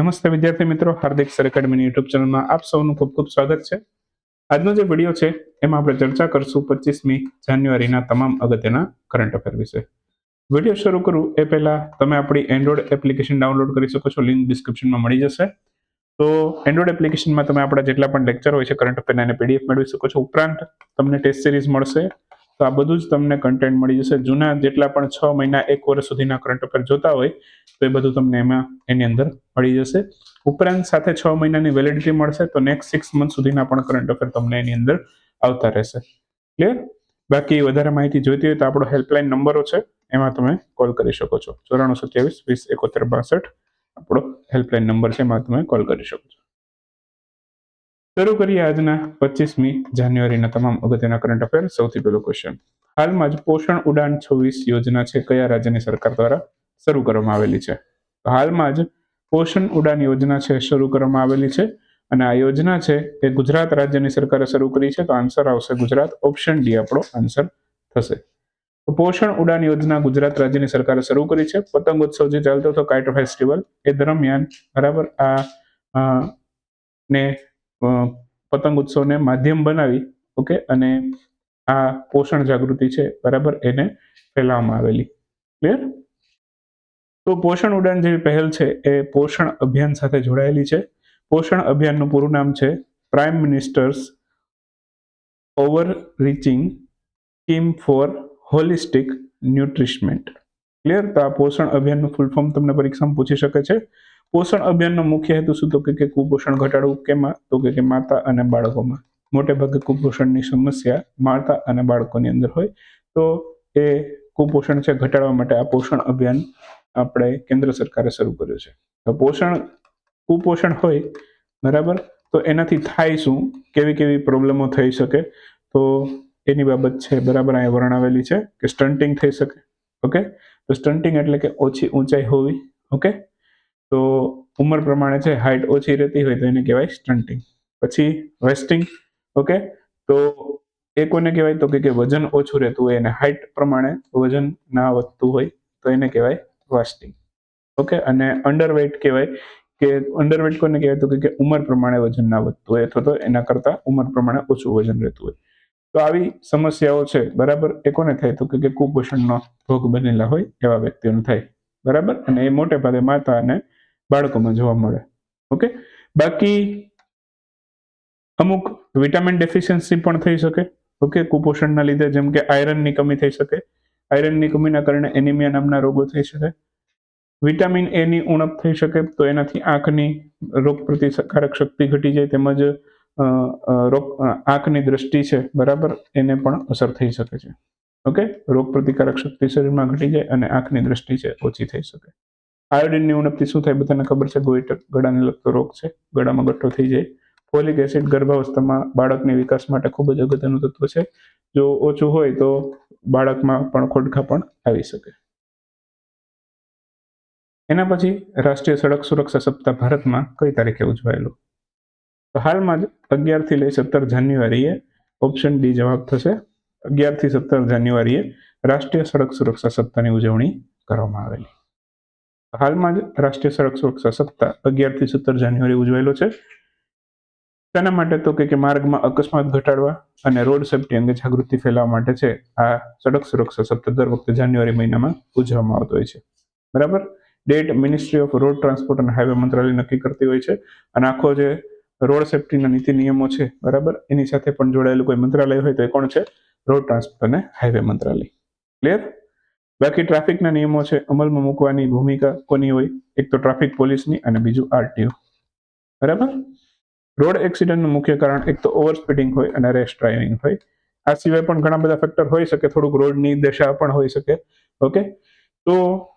નમસ્તે વિદ્યાર્થી મિત્રો, હાર્દિક સર એકેડમીની યુટ્યુબ ચેનલમાં આપ સૌનું ખૂબ ખૂબ સ્વાગત છે. આજનો જે વીડિયો છે, એમાં આપણે ચર્ચા કરશું પચીસમી જાન્યુઆરીના તમામ અગત્યના કરંટ અફેર વિશે. વીડિયો શરૂ કરું, એ પહેલાં તમે આપણી એન્ડ્રોઈડ એપ્લિકેશન ડાઉનલોડ કરી શકો છો લિંક ડિસ્ક્રિપ્શનમાં મળી જશે. તો એન્ડ્રોઈડ એપ્લિકેશનમાં તમે આપણા જેટલા પણ લેક્ચર હોય છે કરંટ અફેરના એને પીડીએફ મેળવી શકો છો. ઉપરાંત તમને ટેસ્ટ સિરીઝ મળશે તો આ બધું જ તમને કન્ટેન્ટ મળી જશે. જૂના જેટલા પણ છ મહિના, એક વર્ષ સુધીના કરંટ અફેર જોતા હોય, તો એ બધું તમને એમાં, એની અંદર મળી જશે. ઉપરાંત સાથે છ મહિનાની વેલિડિટી મળશે, તો નેક્સ્ટ સિક્સ મંથ સુધીના પણ કરંટ અફેર તમને એની અંદર આવતા રહેશે. ક્લિયર બાકી વધારે માહિતી જોઈતી હોય તો આપણો હેલ્પલાઇન નંબરો છે, એમાં તમે કોલ કરી શકો છો. ચોરાણું સત્યાવીસ, વીસ, એકોતેર, બાસઠ, આપણો હેલ્પલાઇન નંબર છે, એમાં તમે કોલ કરી શકો છો. શરૂ કરીએ આજના પચીસમી જાન્યુઆરીના તમામ અગત્યના કરંટ અફેર સૌથી પહેલો ક્વેશ્ચન હાલમાં જ પોષણ ઉડાન છવ્વીસ યોજના છે, કયા રાજ્યની સરકાર દ્વારા શરૂ કરવામાં આવેલી છે? હાલમાં જ પોષણ ઉડાન યોજના છે, શરૂ કરવામાં આવેલી છે અને આ યોજના છે એ ગુજરાત રાજ્યની સરકારે શરૂ કરી છે, તો આન્સર આવશે ગુજરાત. ઓપ્શન ડી આપણો આન્સર થશે. તો પોષણ ઉડાન યોજના ગુજરાત રાજ્યની સરકારે શરૂ કરી છે. પતંગોત્સવ જે ચાલતો હતો, કાઇટ ફેસ્ટિવલ, એ દરમિયાન બરાબર આ ને પતંગ ઉત્સવને માધ્યમ બનાવી, ઓકે, અને આ પોષણ જાગૃતિ છે, બરાબર, એને ફેલાવવામાં આવેલી. ક્લિયર તો પોષણ ઉડાન જેવી પહેલ છે, એ પોષણ અભિયાન સાથે જોડાયેલી છે. પોષણ અભિયાનનું પૂરું નામ છે prime ministers overarching scheme for holistic nourishment clear તો આ પોષણ અભિયાનનું ફૂલ ફોર્મ તમને પરીક્ષામાં પૂછી શકે છે. પોષણ અભિયાનનો મુખ્ય હેતુ શું? તો કે કુપોષણ ઘટાડવું કેમાં? તો કે માતા અને બાળકોમાં. મોટે ભાગે કુપોષણની સમસ્યા માતા અને બાળકોની અંદર હોય. તો એ કુપોષણ છે ઘટાડવા માટે આ પોષણ અભિયાન આપણે કેન્દ્ર સરકારે શરૂ કર્યું છે. તો પોષણ, કુપોષણ હોય, બરાબર? તો એનાથી થાય શું? કેવી કેવી પ્રોબ્લેમો થઈ શકે? તો એની બાબત છે, બરાબર, અહીંયા વર્ણવેલી છે કે સ્ટન્ટિંગ થઈ શકે, ઓકે? તો સ્ટન્ટિંગ એટલે કે ઓછી ઊંચાઈ હોવી, ઓકે? તો ઉંમર પ્રમાણે છે હાઇટ ઓછી રહેતી હોય તો એને કહેવાય સ્ટન્ટિંગ પછી વેસ્ટિંગ ઓકે તો એ કોને કહેવાય? તો કે વજન ઓછું રહેતું હોય અને હાઇટ પ્રમાણે વજન ના વધતું હોય તો એને કહેવાય વેસ્ટિંગ ઓકે અને અંડરવેટ કહેવાય કે અંડરવેટ કોને કહેવાય? તો કે ઉંમર પ્રમાણે વજન ના વધતું હોય અથવા તો એના કરતાં ઉંમર પ્રમાણે ઓછું વજન રહેતું હોય. તો આવી સમસ્યાઓ છે, બરાબર? એ કોને થાય? તો કે કુપોષણનો ભોગ બનેલા હોય એવા વ્યક્તિઓને થાય, બરાબર? અને એ મોટે ભાગે માતા અને બાળકોમાં જોવા મળે. ઓકે બાકી અમુક વિટામિન ડેફિશિયન્સી પણ થઈ શકે. ઓકે કુપોષણના લીધે જેમ કે આયરનની કમી થઈ શકે. આયરનની કમીના કારણે એનિમિયા નામના રોગો થઈ શકે. વિટામિન એ ની ઉણપ થઈ શકે તો એનાથી આંખની રોગ પ્રતિકારક શક્તિ ઘટી જાય તેમજ રોગ આંખની દ્રષ્ટિ છે બરાબર એને પણ અસર થઈ શકે છે. ઓકે રોગ પ્રતિકારક શક્તિ શરીરમાં ઘટી જાય અને આંખની દ્રષ્ટિ છે ઓછી થઈ શકે. આયોડિનની ઉણપથી શું થાય બધાને ખબર છે? ગોઈટર ગળાને લગતો રોગ છે. ગળામાં ગઠ્ઠો થઈ જાય. ફોલિક એસિડ ગર્ભાવસ્થામાં બાળકની વિકાસ માટે ખૂબ જ અગત્યનું તત્વ છે. જો ઓછું હોય તો બાળકમાં પણ ખોડખા પણ આવી શકે. એના પછી રાષ્ટ્રીય સડક સુરક્ષા સપ્તાહ ભારતમાં કઈ તારીખે ઉજવાયેલું? તો હાલમાં જ અગિયારથી લઈ સત્તર જાન્યુઆરીએ ઓપ્શન ડી જવાબ થશે. અગિયારથી સત્તર જાન્યુઆરીએ રાષ્ટ્રીય સડક સુરક્ષા સપ્તાહની ઉજવણી કરવામાં આવેલી. હાલમાં જ રાષ્ટ્રીય સડક સુરક્ષા સપ્તાહ અગિયારથી સત્તર જાન્યુઆરી ઉજવાયેલો છે. તેના માટે તો કે માર્ગમાં અકસ્માત ઘટાડવા અને રોડ સેફટી અંગે જાગૃતિ ફેલાવવા માટે છે આ સડક સુરક્ષા સપ્તાહ દર વખતે જાન્યુઆરી મહિનામાં ઉજવવામાં આવતો હોય છે. બરાબર? ડેટ મિનિસ્ટ્રી ઓફ રોડ ટ્રાન્સપોર્ટ અને હાઈવે મંત્રાલય નક્કી કરતી હોય છે અને આખો જે રોડ સેફટીના નીતિ નિયમો છે, બરાબર? એની સાથે પણ જોડાયેલું કોઈ મંત્રાલય હોય તો એ કોણ છે? રોડ ટ્રાન્સપોર્ટ અને હાઈવે મંત્રાલય. ક્લિયર બાકી ટ્રાફિકના નિયમો છે, અમલમાં મૂકવાની ભૂમિકા કોની હોય, એક તો ટ્રાફિક પોલીસની અને બીજું આરટીઓ. બરાબર? રોડ એક્સિડન્ટનું મુખ્ય કારણ એક તો ઓવર સ્પીડિંગ હોય અને રેશ ડ્રાઇવિંગ હોય. આ સિવાય પણ ઘણા બધા ફેક્ટર હોઈ શકે, થોડુંક રોડની દશા પણ હોઈ શકે. ઓકે? તો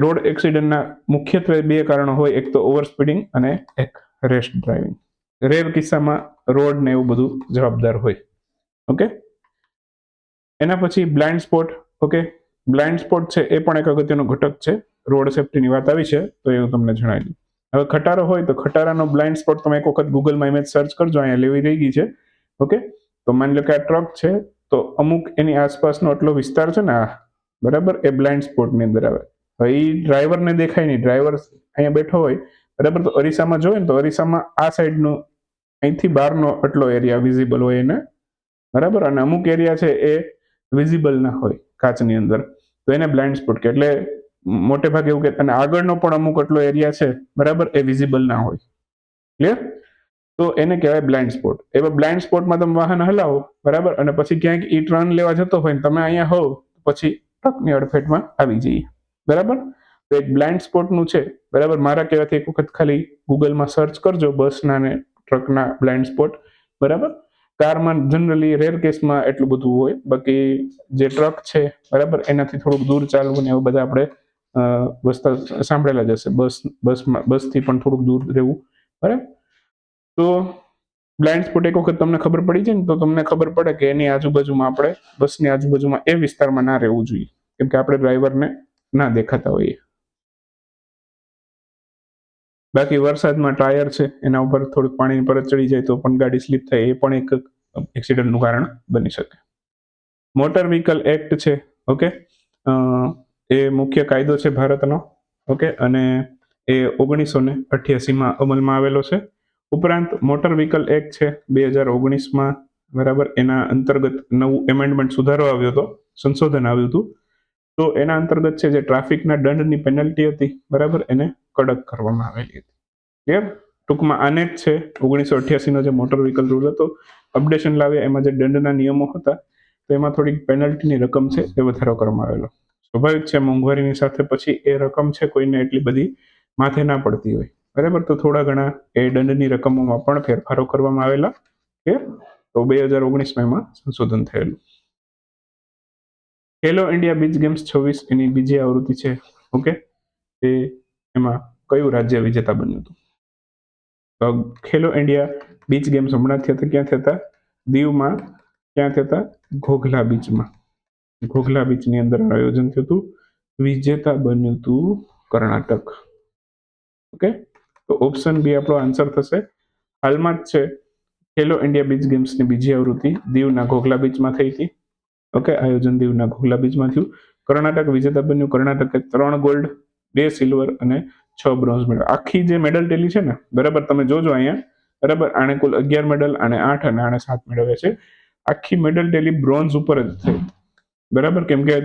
રોડ એક્સિડન્ટના મુખ્યત્વે બે કારણો હોય, એક તો ઓવર સ્પીડિંગ અને એક રેશ ડ્રાઇવિંગ. રેર કિસ્સામાં રોડ ને એવું બધું જવાબદાર હોય. ઓકે? એના પછી blind spot okay blind spot છે, એ પણ એક અગત્યનો ઘટક છે. રોડ સેફ્ટીની વાત આવી છે, તો એ હું તમને જણાવી દઉં. હવે ખટારો હોય તો ખટારાનો બ્લાઇન્ડ સ્પોટ તમે એક વખત ગૂગલમાં ઇમેજ સર્ચ કરજો, અહીંયા લેવી રહી ગઈ છે. ઓકે તો માની લો કે આ ટ્રક છે, તો અમુક એની આસપાસનો આટલો વિસ્તાર છે ને, આ બરાબર, એ બ્લાઇન્ડ સ્પોટની અંદર આવે. હવે એ ડ્રાઈવરને દેખાય નહીં ડ્રાઈવર અહીંયા બેઠો હોય, બરાબર? તો અરીસામાં જોઈએ ને, તો અરીસામાં આ સાઈડનો અહીંથી બહારનો આટલો એરિયા વિઝિબલ હોય એને. બરાબર? અને અમુક એરિયા છે એ વિઝિબલ ના હોય. કાચની અંદર. તો એને બ્લાઇન્ડ સ્પોટ કે એટલે મોટે ભાગે એવું કે અને આગળનો પણ અમુક આટલો એરિયા છે, બરાબર? એ વિઝિબલ ના હોય. ક્લિયર તો એને કહેવાય બ્લાઇન્ડ સ્પોટ એવા બ્લાઇન્ડ સ્પોટમાં તમે વાહન હલાવો, બરાબર? અને પછી ક્યાંક ઈ ટર્ન લેવા જતો હોય ને તમે અહીંયા હોવ પછી ટ્રકની અડફેટમાં આવી જઈએ. બરાબર? તો એક બ્લાઇન્ડ સ્પોટનું છે, બરાબર? મારા કહેવાથી એક વખત ખાલી ગૂગલમાં સર્ચ કરજો બસના ને ટ્રકના બ્લાઇન્ડ સ્પોટ બરાબર? કારમાં જનરલી રેર કેસમાં એટલું બધું હોય. બાકી જે ટ્રક છે, બરાબર, એનાથી થોડુંક દૂર ચાલવું ને એવું બધા આપણે વસ્તા સાંભળેલા જ હશે. બસ, બસમાં, બસથી પણ થોડુંક દૂર રહેવું. બરાબર? તો બ્લાઇન્ડ સ્પોટ એક વખત તમને ખબર પડી જાય ને, તો તમને ખબર પડે કે એની આજુબાજુમાં આપણે બસની આજુબાજુમાં એ વિસ્તારમાં ના રહેવું જોઈએ. કેમ કે આપણે ડ્રાઈવરને ના દેખાતા હોઈએ. બાકી વરસાદમાં ટાયર છે, એના ઉપર થોડુંક પાણી પરત ચડી જાય તો પણ ગાડી સ્લીપ થાય, એ પણ એક એક્સિડન્ટનું કારણ બની શકે. મોટર વ્હીકલ એક્ટ છે, ઓકે? એ મુખ્ય કાયદો છે ભારતનો, ઓકે? અને એ ઓગણીસો ને અઠ્યાસીમાં અમલમાં આવેલો છે. ઉપરાંત મોટર વ્હીકલ એક્ટ છે, બે હજાર ઓગણીસમાં, બરાબર? એના અંતર્ગત નવું એમેન્ડમેન્ટ સુધારો આવ્યો હતો, સંશોધન આવ્યું હતું. તો એના અંતર્ગત છે જે ટ્રાફિકના દંડની પેનલ્ટી હતી, બરાબર? એને કડક કરવામાં આવેલી હતી. ક્લિયર ટૂંકમાં આને જ છે, ઓગણીસો અઠ્યાસીનો જે મોટર વ્હીકલ રૂલ હતો અપડેશન લાવ્યા, એમાં જે દંડના નિયમો હતા, તો એમાં થોડીક પેનલ્ટીની રકમ છે, એ વધારો કરવામાં આવેલો. સ્વાભાવિક છે, મોંઘવારીની સાથે પછી એ રકમ છે, કોઈને એટલી બધી માથે ના પડતી હોય. બરાબર? તો થોડા ઘણા એ દંડની રકમોમાં પણ ફેરફારો કરવામાં આવેલા. કે તો બે હજાર ઓગણીસમાં એમાં સંશોધન થયેલું. ખેલો ઇન્ડિયા બીચ ગેમ્સ છવ્વીસ એની બીજી આવૃત્તિ છે. ઓકે એ એમાં કયું રાજ્ય વિજેતા બન્યું હતું? ખેલો ઇન્ડિયા બીચ ગેમ્સ હમણાં થયા હતા. ક્યાં થયા હતા? દીવમાં ક્યાં થયા હતા? ઘોઘલા બીચમાં. ઘોઘલા બીચની અંદર આયોજન થયું હતું. વિજેતા બન્યું હતું કર્ણાટક. ઓકે? તો ઓપ્શન બી આપણો આન્સર થશે. હાલમાં જ છે. ખેલો ઇન્ડિયા બીચ ગેમ્સની બીજી આવૃત્તિ દીવના ઘોઘલા બીચમાં થઈ હતી. ઓકે? આયોજન દીવના ઘોઘલા બીચમાં થયું. કર્ણાટક વિજેતા બન્યું. કર્ણાટકે ત્રણ ગોલ્ડ બે સિલ્વર અને છ બ્રોન્ઝ મેડલ આખી જે મેડલ ટેલી છે ને, બરાબર તમે જોજો અહીંયા, બરાબર? આણે કુલ અગિયાર મેડલ આણે આઠ અને આણે સાત મેળવ્યા છે. આખી મેડલ ટેલી બ્રોન્ઝ ઉપર જ થઈ બરાબર? કેમ કે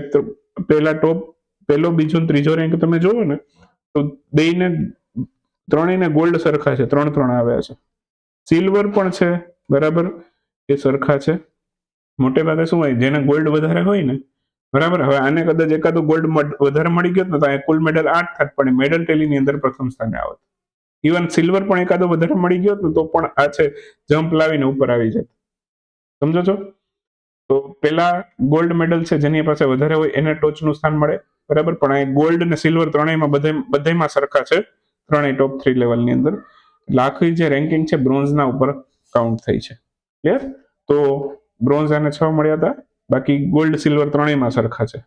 પહેલા ટોપ પહેલો, બીજો ત્રીજો રેન્ક તમે જોવો ને, તો બેયને, ત્રણેયને ગોલ્ડ સરખા છે. ત્રણ ત્રણ આવ્યા છે. સિલ્વર પણ છે, બરાબર? એ સરખા છે. મોટે ભાગે શું હોય, જેને ગોલ્ડ વધારે હોય ને બરાબર? હવે આને કદાચ એકાદો ગોલ્ડ વધારે મળી ગયો તો અહીંયા કુલ મેડલ આઠ થાત, પણ મેડલ ટેલીની અંદર પ્રથમ સ્થાને આવત. ઇવન સિલ્વર પણ એકાદો વધારે મળી ગયો તો પણ આ છે જમ્પ લાવીને ઉપર આવી જાય સમજો છો? તો પેલા ગોલ્ડ મેડલ છે જેની પાસે વધારે હોય એને ટોચનું સ્થાન મળે, બરાબર? પણ અહીં ગોલ્ડ અને સિલ્વર ત્રણેયમાં બધે, બધેમાં સરખા છે, ત્રણેય ટોપ થ્રી લેવલની અંદર. એટલે જે રેન્કિંગ છે બ્રોન્ઝના ઉપર કાઉન્ટ થઈ છે. ક્લિયર તો બ્રોન્ઝ આને છ મળ્યા હતા. બાકી ગોલ્ડ સિલ્વર ત્રણેયમાં સરખા છે.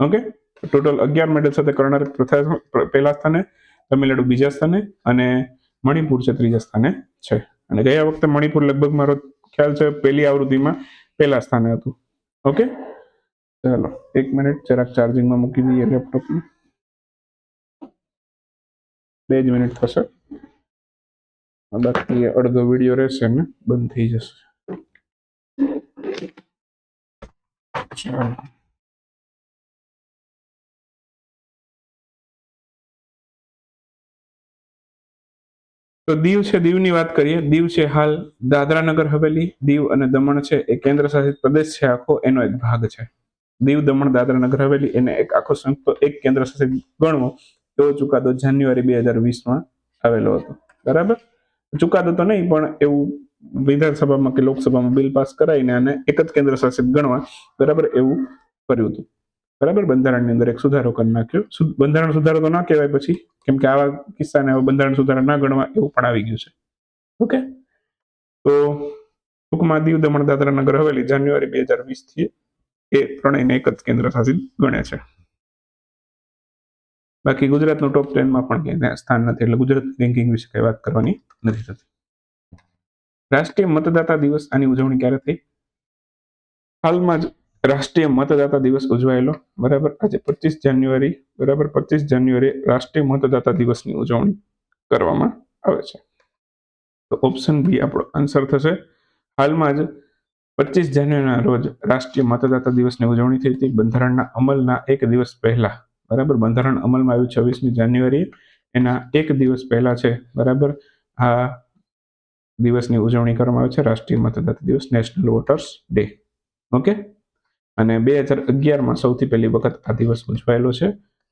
ઓકે ટોટલ અગિયાર મેડલ સાથે કર્ણાટક પ્રથા પહેલા સ્થાને, તમિલનાડુ બીજા સ્થાને અને મણિપુર છે ત્રીજા સ્થાને છે. અને ગયા વખતે મણિપુર લગભગ મારો ખ્યાલ છે પહેલી આવૃત્તિમાં પહેલા સ્થાને હતું. ઓકે ચાલો, એક મિનિટ જરાક ચાર્જિંગમાં મૂકી દઈએ લેપટોપને બે જ મિનિટ થશે. બાકી અડધો વીડિયો રહેશે ને, બંધ થઈ જશે. ચાલો તો દીવ છે, દીવની વાત કરીએ. દીવ છે હાલ દાદરા નગર હવેલી. દીવ અને દમણ છે એ કેન્દ્ર શાસિત પ્રદેશ છે. આખો એનો એક ભાગ છે. દીવ, દમણ દાદરા નગર હવેલી એને એક આખો સંયુક્ત એક કેન્દ્ર શાસિત ગણવો. એવો ચુકાદો જાન્યુઆરી બે હજાર વીસમાં આવેલો હતો. બરાબર? ચુકાદો તો નહીં, પણ એવું વિધાનસભામાં કે લોકસભામાં બિલ પાસ કરાવીને આને એક જ કેન્દ્ર શાસિત ગણવા બરાબર એવું કર્યું હતું. બરાબર? બંધારણની અંદર એક સુધારો કરી નાખ્યો. બંધારણ સુધારો તો ના કહેવાય પછી, કેમ કે આવા કિસ્સાને હવે બંધારણ સુધારા ના ગણવા એવું પણ આવી ગયું છે. ઓકે? તો ટૂંકમાં દીવ દમણ દાદરા નગર હવેલી જાન્યુઆરી બે હજાર વીસથી એ ત્રણેયને એક જ કેન્દ્ર શાસિત ગણે છે. બાકી ગુજરાતનું ટોપ ટેનમાં પણ ક્યાંય સ્થાન નથી, એટલે ગુજરાત રેન્કિંગ વિશે કઈ વાત કરવાની નથી થતી. રાષ્ટ્રીય મતદાતા દિવસ આની ઉજવણી ક્યારે થઈ? હાલમાં જ રાષ્ટ્રીય મતદાતા દિવસ ઉજવાયેલો, બરાબર? આજે પચીસ જાન્યુઆરી, બરાબર? પચીસ જાન્યુઆરી રાષ્ટ્રીય મતદાતા દિવસની ઉજવણી કરવામાં આવે છે. તો ઓપ્શન બી આપણો આન્સર થશે. હાલમાં જ પચીસ જાન્યુઆરીના રોજ રાષ્ટ્રીય મતદાતા દિવસની ઉજવણી થઈ હતી. બંધારણના અમલના એક દિવસ પહેલા, બરાબર? બંધારણ અમલમાં આવ્યું છવ્વીસમી જાન્યુઆરી એના એક દિવસ પહેલા છે, બરાબર? આ દિવસની ઉજવણી કરવામાં આવે છે, રાષ્ટ્રીય મતદાતા દિવસ નેશનલ વોટર્સ ડે ઓકે અને બે હજાર અગિયારમાં સૌથી પહેલી વખત આ દિવસ ઉજવાયેલો છે.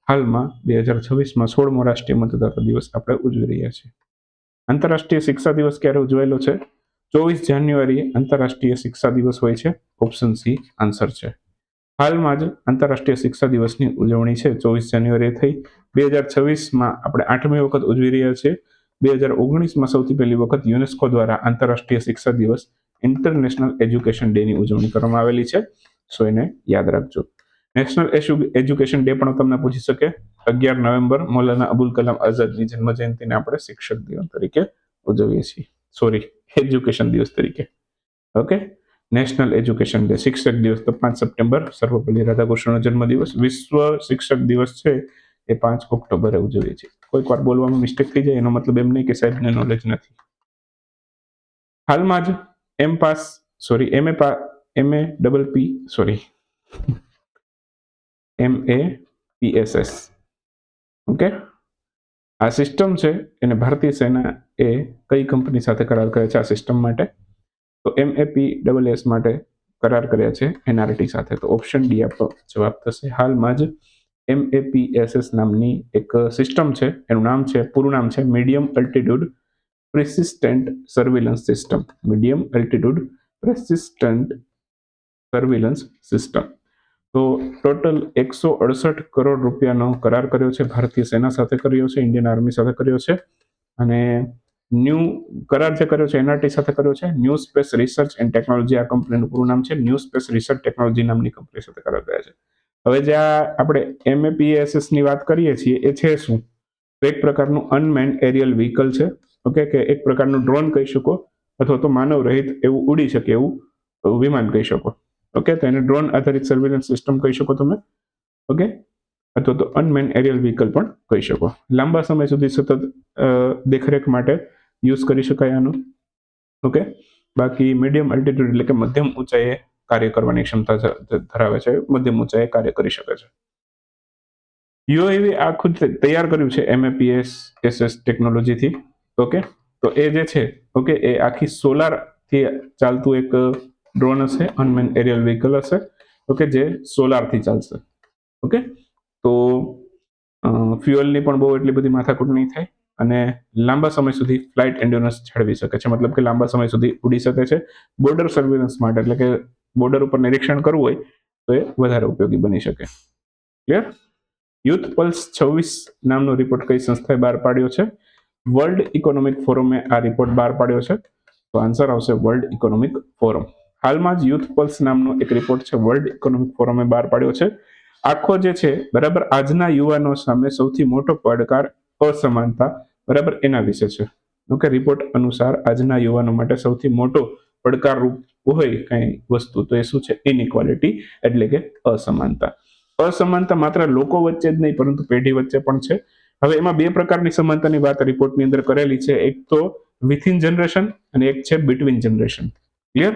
હાલમાં બે હજાર છવ્વીસમાં સોળમો રાષ્ટ્રીય મતદાતા દિવસ આપણે ઉજવી રહ્યા છીએ. આંતરરાષ્ટ્રીય શિક્ષા દિવસ ક્યારે ઉજવાયેલો છે? ચોવીસ જાન્યુઆરીએ આંતરરાષ્ટ્રીય શિક્ષા દિવસ હોય છે. ઓપ્શન સી આન્સર છે. હાલમાં જ આંતરરાષ્ટ્રીય શિક્ષા દિવસની ઉજવણી છે. ચોવીસ જાન્યુઆરીએ થઈ. બે હજાર છવ્વીસમાં આપણે આઠમી વખત ઉજવી રહ્યા છીએ. બે હજાર ઓગણીસમાં સૌથી પહેલી વખત યુનેસ્કો દ્વારા આંતરરાષ્ટ્રીય શિક્ષા દિવસ ઇન્ટરનેશનલ એજ્યુકેશન ડેની ઉજવણી કરવામાં આવેલી છે. સો એને યાદ રાખજો. નેશનલ એજ્યુકેશન ડે પણ તમને પૂછી શકે. અગિયાર નવેમ્બર મૌલાના અબુલ કલામ આઝાદની જન્મ જયંતિને આપણે શિક્ષક દિવસ તરીકે ઉજવીએ છીએ. સોરી એજ્યુકેશન દિવસ તરીકે. ઓકે નેશનલ એજ્યુકેશન ડે શિક્ષક દિવસ તો પાંચ સપ્ટેમ્બર, સર્વપલ્લી રાધાકૃષ્ણનો જન્મદિવસ. વિશ્વ શિક્ષક દિવસ છે. એ પાંચ ઓક્ટોબરે ઉજવીએ છીએ કોઈક વાર બોલવામાં મિસ્ટેક થઈ જાય, એનો મતલબ એમ નહીં કે સાહેબને નોલેજ નથી. હાલમાં જ M pass sorry M A M A double P sorry M A P S S okay આ સિસ્ટમ છે, એને ભારતીય સેના એ કઈ કંપની સાથે કરાર કરે છે આ સિસ્ટમ માટે? તો એમ એ પી ડબલ એસ માટે કરાર કર્યા છે એનઆરટી સાથે. તો ઓપ્શન ડી આપણો જવાબ થશે. હાલમાં જ એમ એ પી એસ એસ નામની એક સિસ્ટમ છે. એનું નામ છે, પૂરું નામ છે medium altitude persistent surveillance system medium altitude persistent surveillance system તો ટોટલ એકસો અડસઠ કરોડ રૂપિયાનો કરાર કર્યો છે, ભારતીય સેના સાથે કર્યો છે ઇન્ડિયન આર્મી સાથે કર્યો છે. અને ન્યૂ કરાર જે કર્યો છે એનઆરટી સાથે કર્યો છે new space research and technology આ કંપનીનું પૂરું નામ છે ન્યૂ સ્પેસ રિસર્ચ ટેકનોલોજી નામની કંપની સાથે કરાર કર્યા છે. હવે જે આ આપણે એમએપીએસએસની વાત કરીએ છીએ, એ છે શું? તો એક પ્રકારનું અનમેન એરિયલ વ્હીકલ છે. ઓકે કે એક પ્રકારનું ડ્રોન કહી શકો, અથવા તો માનવ રહિત એવું ઉડી શકે એવું વિમાન કહી શકો. ઓકે તો એને ડ્રોન આધારિત સર્વેલન્સ સિસ્ટમ કહી શકો તમે. ઓકે અથવા તો અનમેન એરિયલ વ્હીકલ પણ કહી શકો. લાંબા સમય સુધી સતત દેખરેખ માટે યુઝ કરી શકાય આનું. ઓકે બાકી મીડિયમ અલ્ટિટ્યુડ એટલે કે મધ્યમ ઊંચાઈએ કાર્ય કરવાની ક્ષમતા ધરાવે છે, મધ્યમ ઊંચાઈએ કાર્ય કરી શકે છે. યુએવી આ ખુદ તૈયાર કર્યું છે એમએપીએસ એસએસ ટેકનોલોજીથી ઓકે તો એ જે છે ઓકે એ આખી સોલારથી ચાલતું એક ડ્રોન હશે અનમેન એરિયલ વ્હીકલ હશે ઓકે જે સોલારથી ચાલશે. ઓકે તો ફ્યુઅલની પણ બહુ એટલી બધી માથાકૂટ નહીં થાય અને લાંબા સમય સુધી ફ્લાઇટ એન્ડ્યુરન્સ જાળવી શકે છે. મતલબ કે લાંબા સમય સુધી ઉડી શકે છે. બોર્ડર સર્વેલન્સ માટે, એટલે કે બોર્ડર ઉપર નિરીક્ષણ કરવું હોય, તો એ વધારે ઉપયોગી બની શકે. ક્લિયર યુથ પલ્સ છવ્વીસ નામનો રિપોર્ટ કઈ સંસ્થાએ બહાર પાડ્યો છે? વર્લ્ડ ઇકોનોમિક ફોરમે આ રિપોર્ટ બહાર પાડ્યો છે. તો આન્સર આવશે વર્લ્ડ ઇકોનોમિક ફોરમ હાલમાં જ યુથ પલ્સ નામનો એક રિપોર્ટ છે વર્લ્ડ ઇકોનોમિક ફોરમે બહાર પાડ્યો છે. આખો જે છે, બરાબર આજના યુવાનો સામે સૌથી મોટો પડકાર અસમાનતા, બરાબર એના વિશે છે. ઓકે રિપોર્ટ અનુસાર આજના યુવાનો માટે સૌથી મોટો પડકારરૂપ હોય કઈ વસ્તુ, તો એ શું છે? ઇનઇક્વાલિટી એટલે કે અસમાનતા. અસમાનતા માત્ર લોકો વચ્ચે જ નહીં, પરંતુ પેઢી વચ્ચે પણ છે. હવે એમાં બે પ્રકારની સમાનતાની વાત રિપોર્ટની અંદર કરેલી છે. એક તો વિથિન જનરેશન અને એક છે between generation clear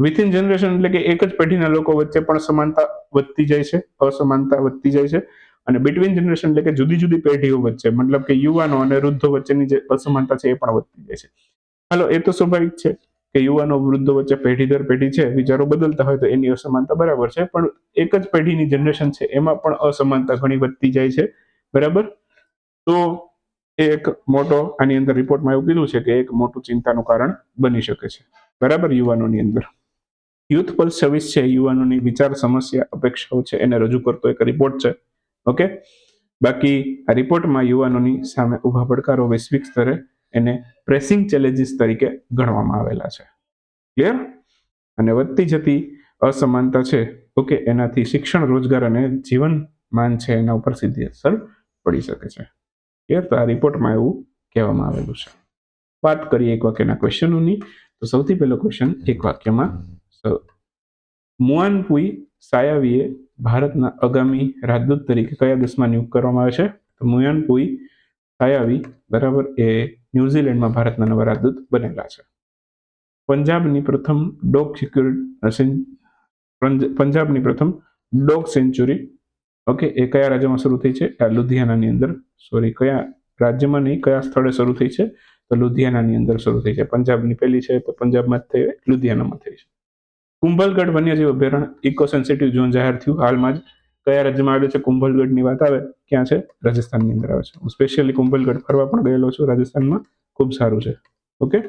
within generation એટલે કે એક જ પેઢીના લોકો વચ્ચે પણ સમાનતા વધતી જાય છે, અસમાનતા વધતી જાય છે. અને બિટવીન જનરેશન એટલે કે જુદી જુદી પેઢીઓ વચ્ચે, મતલબ કે યુવાનો અને વૃદ્ધો વચ્ચેની જે અસમાનતા છે એ પણ વધતી જાય છે. હાલો, એ તો સ્વાભાવિક છે. કે યુવાનો વૃદ્ધો વચ્ચે પેઢી દર પેઢી છે, વિચારો બદલતા હોય તો એની અસમાનતા બરાબર છે. પણ એક જ પેઢીની જનરેશન છે, એમાં પણ અસમાનતા ઘણી વધતી જાય છે. બરાબર? તો એક મોટો, આની અંદર રિપોર્ટમાં એવું કીધું છે કે એક મોટું ચિંતાનું કારણ બની શકે છે. બરાબર યુવાનોની અંદર? યુથ પલ્સ સર્વિસ છે, યુવાનોની વિચાર, સમસ્યા, અપેક્ષાઓ છે, એને રજૂ કરતો એક રિપોર્ટ છે. ઓકે? બાકી આ રિપોર્ટમાં યુવાનોની સામે ઊભા પડકારો વૈશ્વિક સ્તરે એને પ્રેસિંગ ચેલેન્જીસ તરીકે ગણવામાં આવેલા છે. ક્લિયર અને વધતી જતી અસમાનતા છે ઓકે એનાથી શિક્ષણ, રોજગાર અને જીવનમાન છે, એના ઉપર સીધી અસર પડી શકે છે. ક્લિયર તો આ રિપોર્ટમાં એવું કહેવામાં આવેલું છે. વાત કરીએ એક વાક્યના ક્વેશ્ચનોની તો સૌથી પહેલો ક્વેશ્ચન એક વાક્યમાં મુઆનપુઈ સાયાવીએ ભારતના આગામી રાજદૂત તરીકે કયા દેશમાં નિયુક્ત કરવામાં આવે છે? તો મુયાન પુઈ સાયાવી, બરાબર, એ ન્યુઝીલેન્ડમાં ભારતના નવા રાજદૂત બનેલા છે. પંજાબની પ્રથમ ડોગ સિક્યુરિટી પંજાબની પ્રથમ ડોગ સેન્ચુરી. ઓકે, એ કયા રાજ્યમાં શરૂ થઈ છે? લુધિયાનાની અંદર. સોરી કયા રાજ્યમાં નહીં, કયા સ્થળે શરૂ થઈ છે? તો લુધિયાનાની અંદર શરૂ થઈ છે. પંજાબની પહેલી છે, તો પંજાબમાં જ થઈ લુધિયાનામાં થઈ છે. કુંભલગઢ વન્યજીવ અભયારણ્ય ઇકો સેન્સિટિવ ઝોન જાહેર થયું. હાલમાં જ કયા રાજ્યમાં આવેલું છે? કુંભલગઢની વાત આવે, ક્યાં છે? રાજસ્થાનની અંદર આવે છે. હું સ્પેશિયલી કુંભલગઢ ફરવા પણ ગયેલો છું. રાજસ્થાનમાં ખૂબ સારું છે. ઓકે?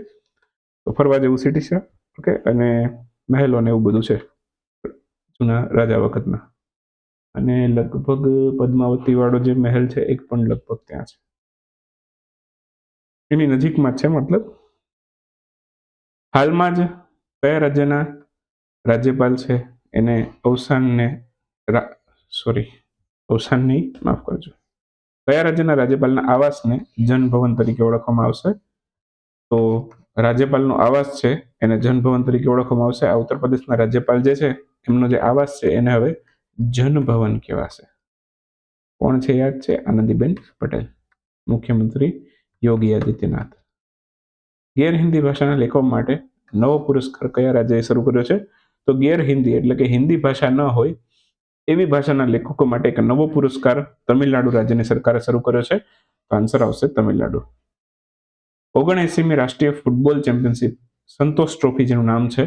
તો ફરવા જેવું સિટી છે. ઓકે? અને મહેલો ને એવું બધું છે. જૂના રાજા વખતના. અને લગભગ પદ્માવતી વાળો જે મહેલ છે, એક પણ લગભગ ત્યાં છે. એની નજીકમાં છે, મતલબ. હાલમાં જ કયા રાજ્યના રાજ્યપાલ છે? એને અવસાનને સોરી અવસાન માફ કરજો. કયા રાજ્યના રાજ્યપાલના આવાસને જનભવન તરીકે ઓળખવામાં આવશે? તો રાજ્યપાલનો આવાસ છે, એને જનભવન તરીકે ઓળખવામાં આવશે. આ ઉત્તર પ્રદેશના રાજ્યપાલ જે છે, એમનો જે આવાસ છે, એને હવે જનભવન કહેવાશે. કોણ છે યાદ છે? આનંદીબેન પટેલ, મુખ્યમંત્રી યોગી આદિત્યનાથ. ગેર હિન્દી ભાષાના લેખો માટે નવો પુરસ્કાર કયા રાજ્યએ શરૂ કર્યો છે? તો ગેર હિન્દી એટલે કે હિન્દી ભાષા ન હોય એવી ભાષાના લેખકો માટે એક નવો પુરસ્કાર તમિલનાડુ રાજ્યની સરકારે શરૂ કર્યો છે. આન્સર આવશે તમિલનાડુ. ઓગણએસીમી રાષ્ટ્રીય ફૂટબોલ ચેમ્પિયનશિપ સંતોષ ટ્રોફી જેનું નામ છે.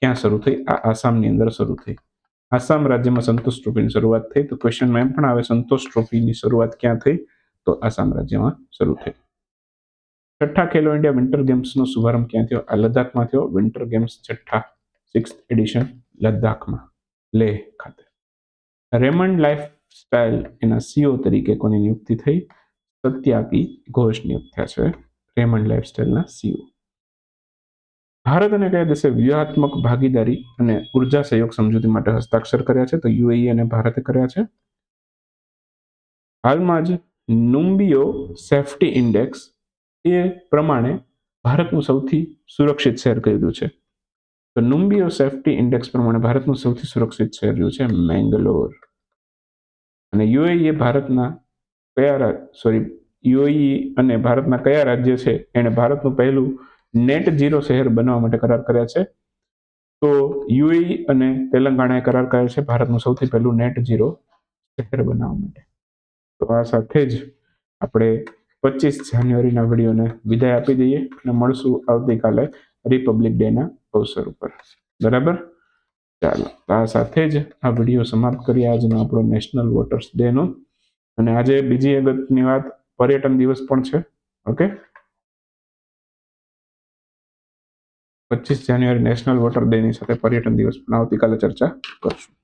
ક્યાં શરૂ થઈ? આ આસામની અંદર શરૂ થઈ. આસામ રાજ્યમાં સંતોષ ટ્રોફીની શરૂઆત થઈ. તો ક્વેશ્ચનમાં એમ પણ આવે, સંતોષ ટ્રોફીની શરૂઆત ક્યાં થઈ? તો આસામ રાજ્યમાં શરૂ થઈ. છઠ્ઠા ખેલો ઇન્ડિયા વિન્ટર ગેમ્સનો શુભારંભ ક્યાં થયો? આ લદ્દાખમાં થયો. વિન્ટર ગેમ્સ છઠ્ઠા સિક્સ એડિશન લદ્દાખમાં. લેહ ખાતે. રેમન્ડ લાઈફ સ્ટાઇલ એના સીઓ તરીકે કોની નિયુક્તિ થઈ? સત્યાગી ઘોષ નિયુક્ત થયા છે રેમન્ડ લાઈફસ્ટાઈલના સીઓ. ભારત અને કયા દેશે વ્યૂહાત્મક ભાગીદારી અને ઊર્જા સહયોગ સમજૂતી માટે હસ્તાક્ષર કર્યા છે? તો યુએઈ અને ભારતે કર્યા છે. હાલમાં જ નુમ્બિયો સેફ્ટી ઇન્ડેક્સ એ પ્રમાણે ભારતનું સૌથી સુરક્ષિત શહેર કહ્યું છે. તો નુમ્બિયો સેફ્ટી ઇન્ડેક્સ પ્રમાણે ભારતનું સૌથી સુરક્ષિત શહેર રહ્યું છે મેંગલોર. અને યુએઈ એ ભારતના કયા સોરી યુએઈ અને ભારતના કયા રાજ્ય છે એણે ભારતનું પહેલું નેટ ઝીરો શહેર બનવા માટે કરાર કર્યા છે. તો યુએઈ અને તેલંગાણાએ કરાર કર્યો છે ભારતનું સૌથી પહેલું નેટ ઝીરો શહેર બનાવવા માટે. તો આ સાથે જ આપણે પચીસ જાન્યુઆરીના વિડીયોને વિદાય આપી દઈએ અને મળશું આવતીકાલે રિપબ્લિક ડેના અવસર ઉપર. બરાબર? ચાલો આ સાથે જ આ વીડિયો સમાપ્ત કરીએ આજનો આપણો નેશનલ વોટર્સ ડેનો અને આજે બીજી અગત્યની વાત પર્યટન દિવસ પણ છે. ઓકે? પચીસ જાન્યુઆરી નેશનલ વોટર ડેની સાથે પર્યટન દિવસ પણ આવતીકાલે ચર્ચા કરશું.